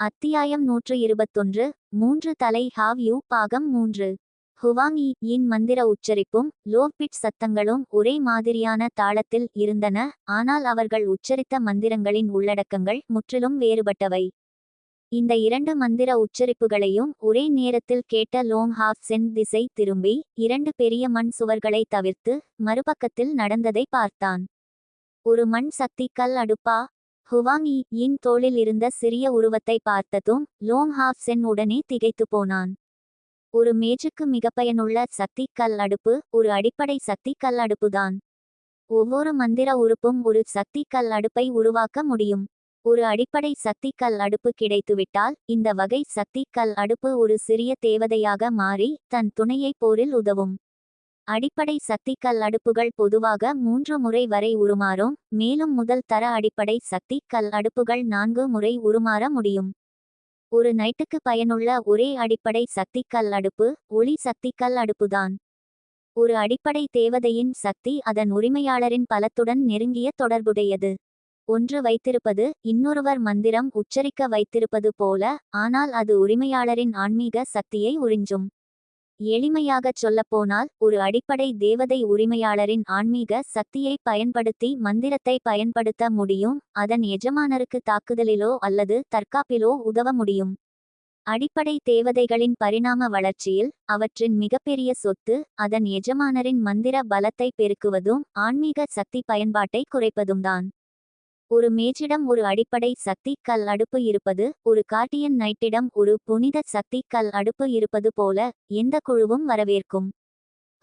அத்தியாயம் நூற்று இருபத்தொன்று மூன்று தலை ஹாவ் யூ பாகம் மூன்று. ஹுவாங் யின் மந்திர உச்சரிப்பும் லோபிட் சத்தங்களும் ஒரே மாதிரியான தாளத்தில் இருந்தன ஆனால் அவர்கள் உச்சரித்த மந்திரங்களின் உள்ளடக்கங்கள் முற்றிலும் வேறுபட்டவை. இந்த இரண்டு மந்திர உச்சரிப்புகளையும் ஒரே நேரத்தில் கேட்ட லோங் ஹாஃப் சென் திசை திரும்பி இரண்டு பெரிய மண் சுவர்களை தவிர்த்து மறுபக்கத்தில் நடந்ததை பார்த்தான். ஒரு மண் சக்தி கல் அடுப்பா ஹுவாங் யி யின் தோளில் இருந்த சிறிய உருவத்தை பார்த்ததும் லோங் ஹாஃப் சென் உடனே திகைத்து போனான். ஒரு மேஜுக்கு மிக பயனுள்ள சக்தி கல் அடுப்பு ஒரு அடிப்படை சக்தி கல் அடுப்புதான். ஒவ்வொரு மந்திர உறுப்பும் ஒரு சக்தி கல் அடுப்பை உருவாக்க முடியும். ஒரு அடிப்படை சக்தி கல் அடுப்பு கிடைத்துவிட்டால் இந்த வகை சக்தி கல் அடுப்பு ஒரு சிறிய தேவதையாக மாறி தன் துணையை போரில் உதவும். அடிப்படை சக்திக்கல் அடுப்புகள் பொதுவாக மூன்று முறை வரை உருமாறும் மேலும் முதல் தர அடிப்படை சக்தி கல் அடுப்புகள் நான்கு முறை உருமாற முடியும். ஒரு நைட்டுக்கு பயனுள்ள ஒரே அடிப்படை சக்தி கல் அடுப்பு ஒளி சக்தி கல் அடுப்புதான். ஒரு அடிப்படை தேவதையின் சக்தி அதன் உரிமையாளரின் பலத்துடன் நெருங்கிய தொடர்புடையது. ஒன்று வைத்திருப்பது இன்னொருவர் மந்திரம் உச்சரிக்க வைத்திருப்பது போல ஆனால் அது உரிமையாளரின் ஆன்மீக சக்தியை உறிஞ்சும். எளிமையாகச் சொல்லப்போனால் ஒரு அடிப்படை தேவதை உரிமையாளரின் ஆன்மீக சக்தியை பயன்படுத்தி மந்திரத்தை பயன்படுத்த முடியும் அதன் எஜமானருக்கு தாக்குதலிலோ அல்லது தற்காப்பிலோ உதவ முடியும். அடிப்படை தேவதைகளின் பரிணாம வளர்ச்சியில் அவற்றின் மிகப்பெரிய சொத்து அதன் எஜமானரின் மந்திர பலத்தை பெருக்குவதும் ஆன்மீக சக்தி பயன்பாட்டை குறைப்பதும்தான். ஒரு மேஜிடம் ஒரு அடிப்படை சக்தி கல் அடுப்பு இருப்பது ஒரு கார்டியன் நைட்டிடம் ஒரு புனித சக்தி கல் அடுப்பு இருப்பது போல எந்த குழுவும் வரவேற்கும்.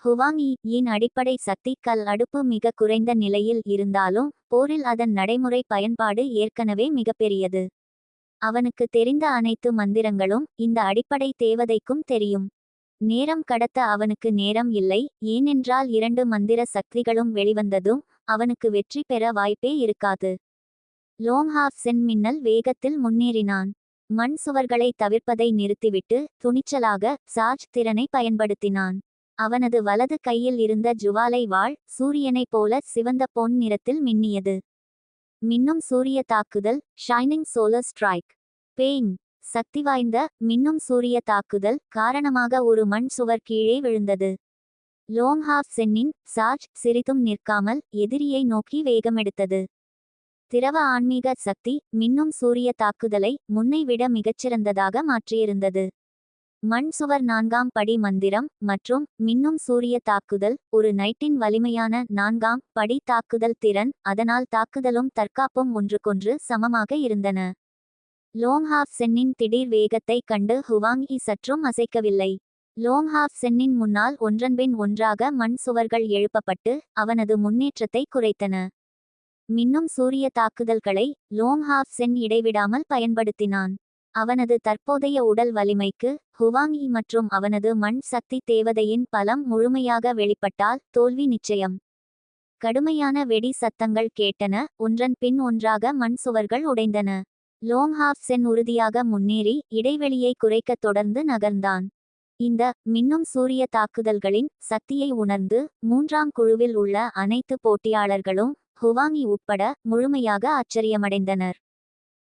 ஹுவாங் யின் அடிப்படை சக்தி கல் அடுப்பு மிக குறைந்த நிலையில் இருந்தாலும் போரில் அதன் நடைமுறை பயன்பாடு ஏற்கனவே மிகப்பெரியது. அவனுக்கு தெரிந்த அனைத்து மந்திரங்களும் இந்த அடிப்படை தேவதைக்கும் தெரியும். நேரம் கடத்த அவனுக்கு நேரம் இல்லை ஏனென்றால் இரண்டு மந்திர சக்திகளும் வெளிவந்ததும் அவனுக்கு வெற்றி பெற வாய்ப்பே இருக்காது. லோங்ஹாஃப் சென் மின்னல் வேகத்தில் முன்னேறினான். மண் சுவர்களை தவிர்ப்பதை நிறுத்திவிட்டு துணிச்சலாக சார்ஜ் திறனை பயன்படுத்தினான். அவனது வலது கையில் இருந்த ஜுவாலை வாள் சூரியனைப் போல சிவந்த பொன் நிறத்தில் மின்னியது. மின்னும் சூரிய தாக்குதல் ஷைனிங் சோலர் ஸ்ட்ரைக். பேயிங்! சக்தி வாய்ந்த மின்னும் சூரிய தாக்குதல் காரணமாக ஒரு மண் சுவர் கீழே விழுந்தது. லோங்ஹாஃப் சென்னின் சார்ஜ் சிறிதும் நிற்காமல் எதிரியை நோக்கி வேகமெடுத்தது. திரவ ஆன்மீக சக்தி மின்னும் சூரிய தாக்குதலை முன்னை விட மிகச்சிறந்ததாக மாற்றியிருந்தது. மண் சுவர் நான்காம் படி மந்திரம் மற்றும் மின்னும் சூரிய தாக்குதல் ஒரு நைட்டின் வலிமையான நான்காம் படி தாக்குதல் திறன் அதனால் தாக்குதலும் தற்காப்பும் ஒன்றுக்கொன்று சமமாக இருந்தன. லோங்ஹாஃப் சென்னின் திடீர் வேகத்தை கண்டு ஹுவாங் இ சற்றும் அசைக்கவில்லை. லோங்ஹாஃப் சென்னின் முன்னால் ஒன்றன்பின் ஒன்றாக மண் சுவர்கள் எழுப்பப்பட்டு அவனது முன்னேற்றத்தை குறைத்தன. மின்னும் சூரிய தாக்குதல்களை லோங்ஹாஃப் சென் இடைவிடாமல் பயன்படுத்தினான். அவனது தற்போதைய உடல் வலிமைக்கு ஹுவாங்கி மற்றும் அவனது மண் சக்தி தேவதையின் பலம் முழுமையாக வெளிப்பட்டால் தோல்வி நிச்சயம். கடுமையான வெடி சத்தங்கள் கேட்டன ஒன்றன் பின் ஒன்றாக மண் சுவர்கள் உடைந்தன. லோங்ஹாஃப் சென் உறுதியாக முன்னேறி இடைவெளியை குறைக்க தொடர்ந்து நகர்ந்தான். இந்த மின்னும் சூரிய தாக்குதல்களின் சக்தியை உணர்ந்து மூன்றாம் குழுவில் உள்ள அனைத்து போட்டியாளர்களும் ஹுவாங்கி உட்பட முழுமையாக ஆச்சரியமடைந்தனர்.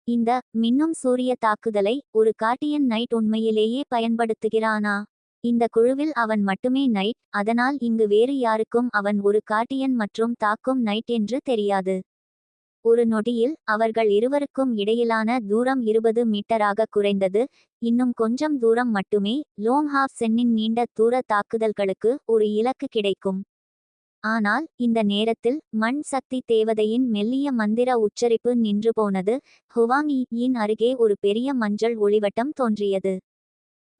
இந்த மின்னும் சூரிய தாக்குதலை ஒரு கார்டியன் நைட் உண்மையிலேயே பயன்படுத்துகிறானா? இந்த குழுவில் அவன் மட்டுமே நைட் அதனால் இங்கு வேறு யாருக்கும் அவன் ஒரு கார்டியன் மற்றும் தாக்கும் நைட் என்று தெரியாது. ஒரு நொடியில் அவர்கள் இருவருக்கும் இடையிலான தூரம் இருபது மீட்டராக குறைந்தது இன்னும் கொஞ்சம் தூரம் மட்டுமே லோங் ஹாஃப் சென்னின் நீண்ட தூர தாக்குதல்களுக்கு ஒரு இலக்கு கிடைக்கும். ஆனால் இந்த நேரத்தில் மண் சக்தி தேவதையின் மெல்லிய மந்திர உச்சரிப்பு நின்று போனது ஹுவாங்இயின் அருகே ஒரு பெரிய மஞ்சள் ஒளிவட்டம் தோன்றியது.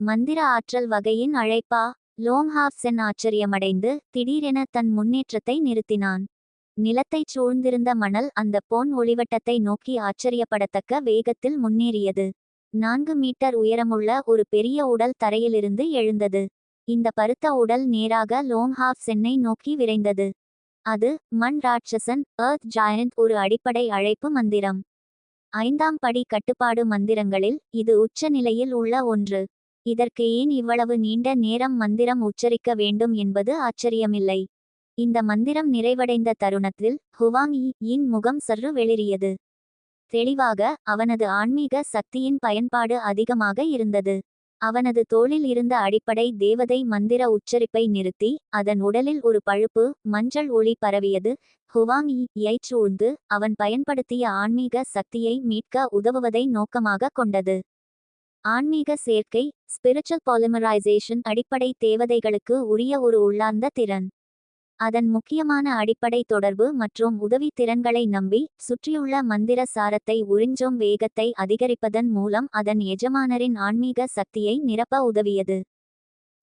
மந்திர ஆற்றல் வகையின் அழைப்பா? லோங்ஹாஃப் சென் ஆச்சரியமடைந்து திடீரென தன் முன்னேற்றத்தை நிறுத்தினான். நிலத்தைச் சூழ்ந்திருந்த மணல் அந்த போன் ஒளிவட்டத்தை நோக்கி ஆச்சரியப்படத்தக்க வேகத்தில் முன்னேறியது. நான்கு மீட்டர் உயரமுள்ள ஒரு பெரிய உடல் தரையிலிருந்து எழுந்தது. இந்த பருத்த உடல் நேராக லோங்ஹாஃப் சென்னை நோக்கி விரைந்தது. அது மண் ராட்சசன் எர்த் ஜாயண்ட் ஒரு அடிப்படை அழைப்பு மந்திரம். ஐந்தாம் படி கட்டுப்பாடு மந்திரங்களில் இது உச்ச நிலையில் உள்ள ஒன்று. இதற்கு ஏன் இவ்வளவு நீண்ட நேரம் மந்திரம் உச்சரிக்க வேண்டும் என்பது ஆச்சரியமில்லை. இந்த மந்திரம் நிறைவடைந்த தருணத்தில் ஹுவாங் யின் முகம் சற்று வெளிரியது தெளிவாக அவனது ஆன்மீக சக்தியின் பயன்பாடு அதிகமாக இருந்தது. அவனது தோளில் இருந்த அடிப்படை தேவதை மந்திர உச்சரிப்பை நிறுத்தி அதன் உடலில் ஒரு பழுப்பு மஞ்சள் ஒளி பரவியது. ஹுவாங் யை சூழ்ந்து அவன் பயன்படுத்திய ஆன்மீக சக்தியை மீட்க உதவுவதை நோக்கமாக கொண்டது. ஆன்மீக சேர்க்கை ஸ்பிரிச்சுவல் பாலிமரைசேஷன் அடிப்படை தேவதைகளுக்கு உரிய ஒரு உள்ளார்ந்த திறன். அதன் முக்கியமான அடிப்படை தொடர்பு மற்றும் உதவி திறன்களை நம்பி சுற்றியுள்ள மந்திர சாரத்தை உறிஞ்சும் வேகத்தை அதிகரிப்பதன் மூலம் அதன் எஜமானரின் ஆன்மீக சக்தியை நிரப்ப உதவியது.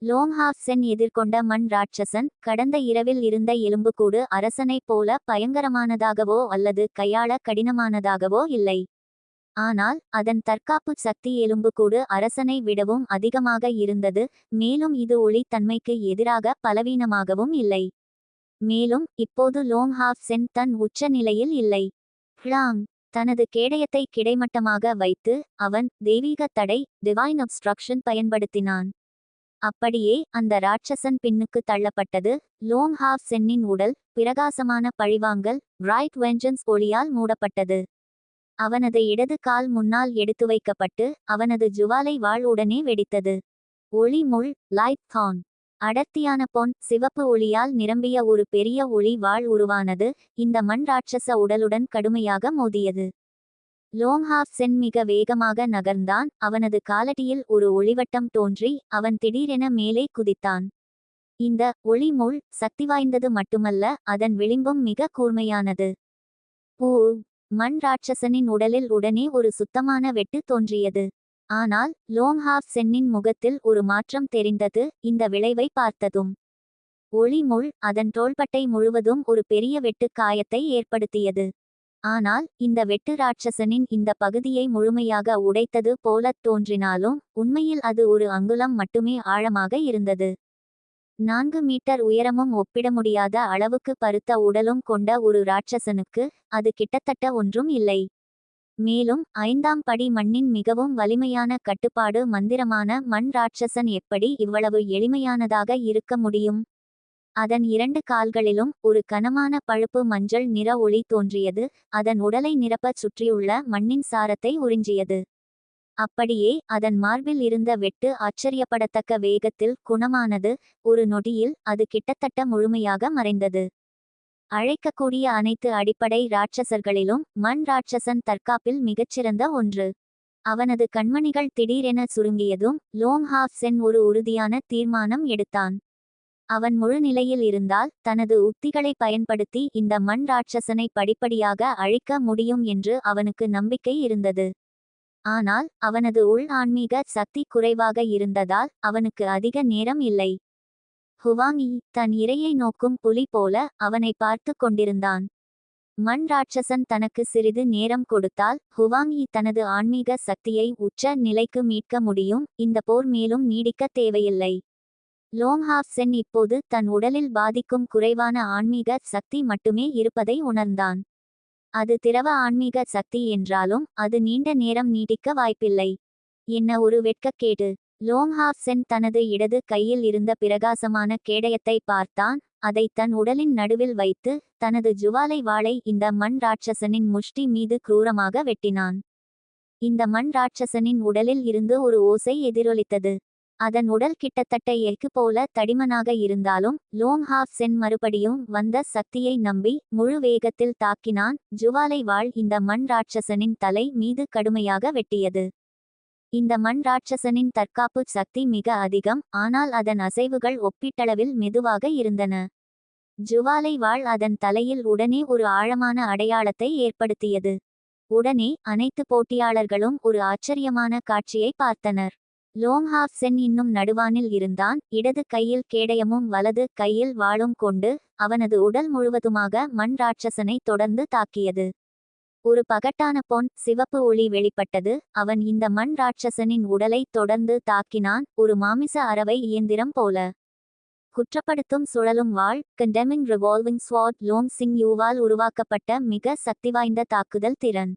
லோங்ஹாஃப் சென் எதிர்கொண்ட மண் ராட்சசன் கடந்த இரவில் இருந்த எலும்புக்கூடு அரசனைப் போல பயங்கரமானதாகவோ அல்லது கையாள கடினமானதாகவோ இல்லை. ஆனால் அதன் தற்காப்பு சக்தி எலும்புக்கூடு அரசனை விடவும் அதிகமாக இருந்தது மேலும் இது ஒளி தன்மைக்கு எதிராக பலவீனமாகவும் இல்லை. மேலும் இப்போது லோங் ஹாஃப் சென் தன் உச்ச நிலையில் இல்லை. ஹ்லாங் தனது கேடயத்தை கிடைமட்டமாக வைத்து அவன் தெய்வீக தடை டிவைன் அப்ஸ்ட்ரக்ஷன் பயன்படுத்தினான். அப்படியே அந்த ராட்சசன் பின்னுக்கு தள்ளப்பட்டது. லோங் ஹாஃப் சென்னின் உடல் பிரகாசமான பழிவாங்கல் பிரைட் வெஞ்சன்ஸ் ஒளியால் மூடப்பட்டது. அவனது இடது கால் முன்னால் எடுத்து வைக்கப்பட்டு அவனது ஜுவாலை வாழ் உடனே வெடித்தது. ஒளி முள் லைட் தான் அடர்த்தியான பொன் சிவப்பு ஒளியால் நிரம்பிய ஒரு பெரிய ஒளி வாழ் உருவானது இந்த மண் ராட்சச உடலுடன் கடுமையாக மோதியது. லோங்ஹாஃப் சென் மிக வேகமாக நகர்ந்தான். அவனது காலடியில் ஒரு ஒளிவட்டம் தோன்றி அவன் திடீரென மேலே குதித்தான். இந்த ஒளி முள் சக்தி வாய்ந்தது மட்டுமல்ல அதன் விளிம்பும் மிக கூர்மையானது. பூ மண் ராட்சசனின் உடலில் உடனே ஒரு சுத்தமான வெட்டு தோன்றியது. ஆனால் லோங்ஹாஃப் சென்னின் முகத்தில் ஒரு மாற்றம் தெரிந்தது இந்த விளைவை பார்த்ததும். ஒளி முள் அதன் தோள்பட்டை முழுவதும் ஒரு பெரிய வெட்டு காயத்தை ஏற்படுத்தியது. ஆனால் இந்த வெட்டு ராட்சசனின் இந்த பகுதியை முழுமையாக உடைத்தது போலத் தோன்றினாலும் உண்மையில் அது ஒரு அங்குலம் மட்டுமே ஆழமாக இருந்தது. நான்கு மீட்டர் உயரமும் ஒப்பிட முடியாத அளவுக்கு பருத்த உடலும் கொண்ட ஒரு ராட்சசனுக்கு அது கிட்டத்தட்ட ஒன்றும் இல்லை. மேலும் ஐந்தாம் படி மண்ணின் மிகவும் வலிமையான கட்டுப்பாடு மந்திரமான மண் ராட்சசன் எப்படி இவ்வளவு எளிமையானதாக இருக்க முடியும்? அதன் இரண்டு கால்களிலும் ஒரு கனமான பழுப்பு மஞ்சள் நிற ஒளி தோன்றியது அதன் உடலை நிரப்பச் சுற்றியுள்ள மண்ணின் சாரத்தை உறிஞ்சியது. அப்படியே அதன் மார்பில் இருந்த வெட்டு ஆச்சரியப்படத்தக்க வேகத்தில் குணமானது ஒரு நொடியில் அது கிட்டத்தட்ட முழுமையாக மறைந்தது. அழைக்கக்கூடிய அனைத்து அடிப்படை ராட்சசர்களிலும் மண் ராட்சசன் தற்காப்பில் மிகச்சிறந்த ஒன்று. அவனது கண்மணிகள் திடீரென சுருங்கியதும் லோங் ஹாஃப் சென் ஒரு உறுதியான தீர்மானம் எடுத்தான். அவன் முழு நிலையில் இருந்தால் தனது உத்திகளை பயன்படுத்தி இந்த மண் ராட்சசனை படிப்படியாக அழிக்க முடியும் என்று அவனுக்கு நம்பிக்கை இருந்தது. ஆனால் அவனது உள் ஆன்மீக சக்தி குறைவாக இருந்ததால் அவனுக்கு அதிக நேரம் இல்லை. ஹுவாங்கி தன் இரையை நோக்கும் புலி போல அவனை பார்த்து கொண்டிருந்தான். மண் ராட்சசன் தனக்கு சிறிது நேரம் கொடுத்தால் ஹுவாங்கி தனது ஆன்மீக சக்தியை உச்ச நிலைக்கு மீட்க முடியும் இந்த போர் மேலும் நீடிக்க தேவையில்லை. லோங்ஹாப் சென் இப்போது தன் உடலில் பாதிக்கும் குறைவான ஆன்மீக சக்தி மட்டுமே இருப்பதை உணர்ந்தான். அது திரவ ஆன்மீக சக்தி என்றாலும் அது நீண்ட நேரம் நீடிக்க வாய்ப்பில்லை. என்ன ஒரு வெட்கக்கேடு. லோங்ஹாஃப் சென் தனது இடது கையில் இருந்த பிரகாசமான கேடயத்தை பார்த்தான். அதை தன் உடலின் நடுவில் வைத்து தனது ஜுவாலை வாளை இந்த மண் ராட்சசனின் முஷ்டி மீது குரூரமாக வெட்டினான். இந்த மண் ராட்சசனின் உடலில் இருந்து ஒரு ஓசை எதிரொலித்தது. அதன் உடல் கிட்டத்தட்ட எஃகு போல தடிமனாக இருந்தாலும் லோங் ஹாஃப் சென் மறுபடியும் வந்த சக்தியை நம்பி முழு வேகத்தில் தாக்கினான். ஜுவாலை வாழ் இந்த மண் ராட்சசனின் தலை மீது கடுமையாக வெட்டியது. இந்த மண் ராட்சசனின் தற்காப்பு சக்தி மிக அதிகம் ஆனால் அதன் அசைவுகள் ஒப்பீட்டளவில் மெதுவாக இருந்தன. ஜுவாலை வாழ் அதன் தலையில் உடனே ஒரு ஆழமான அடையாளத்தை ஏற்படுத்தியது. உடனே அனைத்து போட்டியாளர்களும் ஒரு ஆச்சரியமான காட்சியை பார்த்தனர். லோங்ஹாஃப் சென் இன்னும் நடுவானில் இருந்தான் இடது கையில் கேடயமும் வலது கையில் வாளும் கொண்டு அவனது உடல் முழுவதுமாக மண் ராட்சசனை தொடர்ந்து தாக்கியது. ஒரு பகட்டான பொன் சிவப்பு ஒளி வெளிப்பட்டது. அவன் இந்த மண் ராட்சசனின் உடலை தொடர்ந்து தாக்கினான். ஒரு மாமிச அறவை இயந்திரம் போல. குற்றப்படுத்தும் சுழலும் வாள் கண்டெமிங் ரிவால்விங் ஸ்வாட் லோங் சிங் யூவால் உருவாக்கப்பட்ட மிக சக்திவாய்ந்த தாக்குதல் திறன்.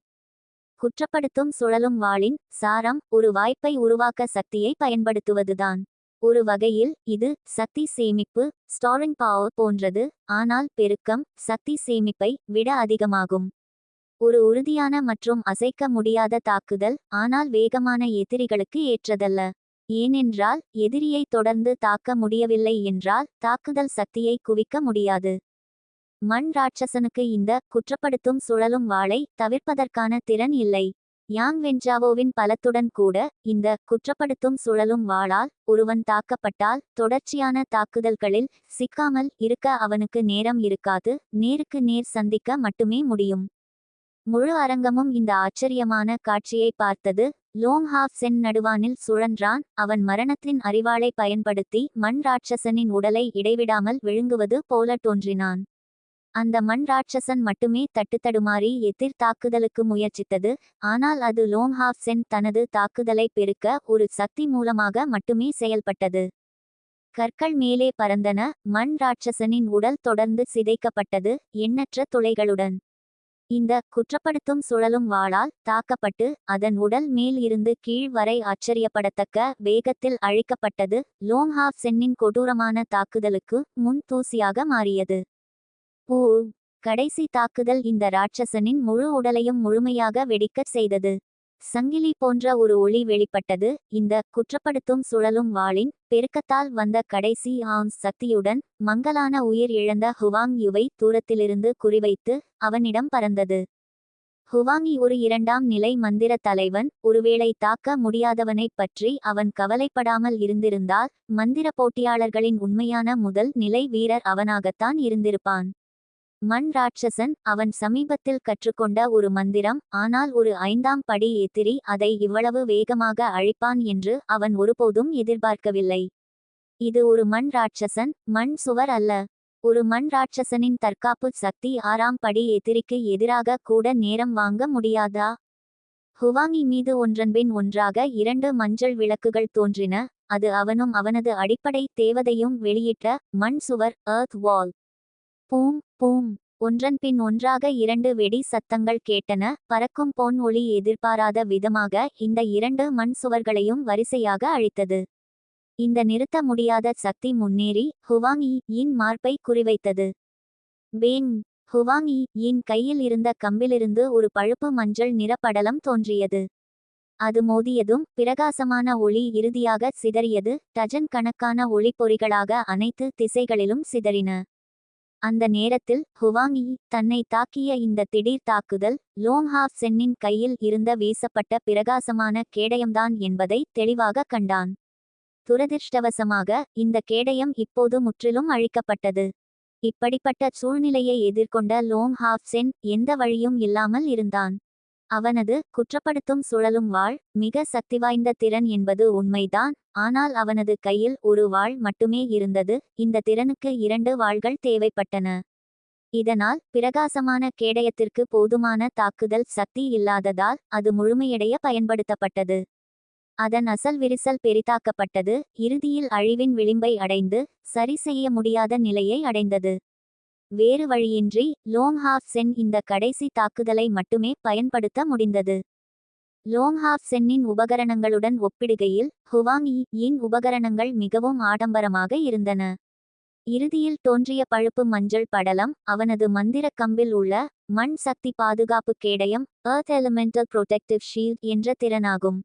குற்றப்படுத்தும் சுழலும் வாளின் சாரம் ஒரு வாய்ப்பை உருவாக்க சக்தியை பயன்படுத்துவதுதான். ஒரு வகையில் இது சக்தி சேமிப்பு ஸ்டாரிங் பவர் போன்றது. ஆனால் பெருக்கம் சக்தி சேமிப்பை விட அதிகமாகும். ஒரு உறுதியான மற்றும் அசைக்க முடியாத தாக்குதல் ஆனால் வேகமான எதிரிகளுக்கு ஏற்றதல்ல. ஏனென்றால் எதிரியை தொடர்ந்து தாக்க முடியவில்லை என்றால் தாக்குதல் சக்தியை குவிக்க முடியாது. மண் ராட்சசனுக்கு இந்த குற்றப்படுத்தும் சுழலும் வாளை தவிர்ப்பதற்கான திறன் இல்லை. யாங் வென்ஜாவோவின் பலத்துடன் கூட இந்த குற்றப்படுத்தும் சுழலும் வாளால் ஒருவன் தாக்கப்பட்டால் தொடர்ச்சியான தாக்குதல்களில் சிக்காமல் இருக்க அவனுக்கு நேரம் இருக்காது நேருக்கு நேர் சந்திக்க மட்டுமே முடியும். முழு அரங்கமும் இந்த ஆச்சரியமான காட்சியை பார்த்தது. லோங் ஹாஃப் சென் நடுவானில் சுழன்றான். அவன் மரணத்தின் அறிவாளை பயன்படுத்தி மண் ராட்சசனின் உடலை இடைவிடாமல் விழுங்குவது போல தோன்றினான். அந்த மண் ராட்சசன் மட்டுமே தட்டுத்தடுமாறி எதிர் தாக்குதலுக்கு முயற்சித்தது. ஆனால் அது லோங் ஹாஃப் சென் தனது தாக்குதலை பெருக்க ஒரு சக்தி மூலமாக மட்டுமே செயல்பட்டது. கற்கள் மேலே பறந்தன. மண் ராட்சசனின் உடல் தொடர்ந்து சிதைக்கப்பட்டது. எண்ணற்ற துளைகளுடன். இந்த குற்றப்படுத்தும் சுழலும் வாளால் தாக்கப்பட்டு அதன் உடல் மேல் இருந்து கீழ் வரை ஆச்சரியப்படத்தக்க வேகத்தில் அழிக்கப்பட்டது லோங்ஹாப் சென்னின் கொடூரமான தாக்குதலுக்கு முன் தூசியாக மாறியது. பூ கடைசி தாக்குதல் இந்த ராட்சசனின் முழு உடலையும் முழுமையாக வெடிக்கச் செய்தது. சங்கிலி போன்ற ஒரு ஒளி வெளிப்பட்டது. இந்த குற்றப்படுத்தும் சுழலும் வாளின் பெருக்கத்தால் வந்த கடைசி ஆன்ஸ் சக்தியுடன் மங்கலான உயிர் இழந்த ஹுவாங் யுவை தூரத்திலிருந்து குறிவைத்து அவனிடம் பறந்தது. ஹுவாங்கி ஒரு இரண்டாம் நிலை மந்திர தலைவன். ஒருவேளை தாக்க முடியாதவனைப் பற்றி அவன் கவலைப்படாமல் இருந்திருந்தால் மந்திர போட்டியாளர்களின் உண்மையான முதல் நிலை வீரர் அவனாகத்தான் இருந்திருப்பான். மண் ராட்சசன் அவன் சமீபத்தில் கற்றுக்கொண்ட ஒரு மந்திரம் ஆனால் ஒரு ஐந்தாம் படி எதிரி அதை இவ்வளவு வேகமாக அழிப்பான் என்று அவன் ஒருபோதும் எதிர்பார்க்கவில்லை. இது ஒரு மண் ராட்சசன் மண் சுவர் அல்ல. ஒரு மண் ராட்சசனின் தற்காப்பு சக்தி ஆறாம் படி எதிரிக்கு எதிராக கூட நேரம் வாங்க முடியாதா? ஹுவாங்கி மீது ஒன்றன்பின் ஒன்றாக இரண்டு மஞ்சள் விளக்குகள் தோன்றின அது அவனும் அவனது அடிப்படை தேவதையும் வெளியிட்ட மண் சுவர் எர்த் வால் பூம் பூம். ஒன்றன் பின் ஒன்றாக இரண்டு வெடி சத்தங்கள் கேட்டன. பறக்கும் பொன் ஒளி எதிர்பாராத விதமாக இந்த இரண்டு மண் சுவர்களையும் வரிசையாக அழித்தது. இந்த நிறுத்த முடியாத சக்தி முன்னேறி ஹுவாங் யின் மார்பை குறிவைத்தது. பேங் ஹுவாங் யின் கையில் இருந்த கம்பிலிருந்து ஒரு பழுப்பு மஞ்சள் நிறப்படலம் தோன்றியது. அது மோதியதும் பிரகாசமான ஒளி இறுதியாக சிதறியது. டஜன் கணக்கான ஒளிப்பொறிகளாக அனைத்து திசைகளிலும் சிதறின. அந்த நேரத்தில் ஹுவாங்கி தன்னை தாக்கிய இந்த திடீர் தாக்குதல் லோங்ஹாஃப் சென்னின் கையில் இருந்த வீசப்பட்ட பிரகாசமான கேடயம்தான் என்பதை தெளிவாக கண்டான். துரதிர்ஷ்டவசமாக இந்த கேடயம் இப்போது முற்றிலும் அழிக்கப்பட்டது. இப்படிப்பட்ட சூழ்நிலையை எதிர்கொண்ட லோங் ஹாஃப் சென் எந்த வழியும் இல்லாமல் இருந்தான். அவனது குற்றப்படுத்தும் சுழலும் வாழ் மிக சக்திவாய்ந்த திறன் என்பது உண்மைதான். ஆனால் அவனது கையில் ஒரு வாழ் மட்டுமே இருந்தது. இந்த திறனுக்கு இரண்டு வாள்கள் தேவைப்பட்டன. இதனால் பிரகாசமான கேடயத்திற்கு போதுமான தாக்குதல் சக்தி இல்லாததால் அது முழுமையடைய பயன்படுத்தப்பட்டது. அதன் அசல் விரிசல் பெரிதாக்கப்பட்டது. இறுதியில் அழிவின் விளிம்பை அடைந்து சரி செய்ய முடியாத நிலையை அடைந்தது. வேறு வழியின்றி லோங்ஹாஃப் சென் இந்த கடைசி தாக்குதலை மட்டுமே பயன்படுத்த முடிந்தது. லோங்ஹாஃப் சென்னின் உபகரணங்களுடன் ஒப்பிடுகையில் ஹுவாங் யின் உபகரணங்கள் மிகவும் ஆடம்பரமாக இருந்தன. இறுதியில் தோன்றிய பழுப்பு மஞ்சள் படலம் அவனது மந்திர கம்பில் உள்ள மண் சக்தி பாதுகாப்பு கேடயம் எர்த் எலிமெண்டல் புரொடெக்டிவ் ஷீல்ட் என்ற திறனாகும்.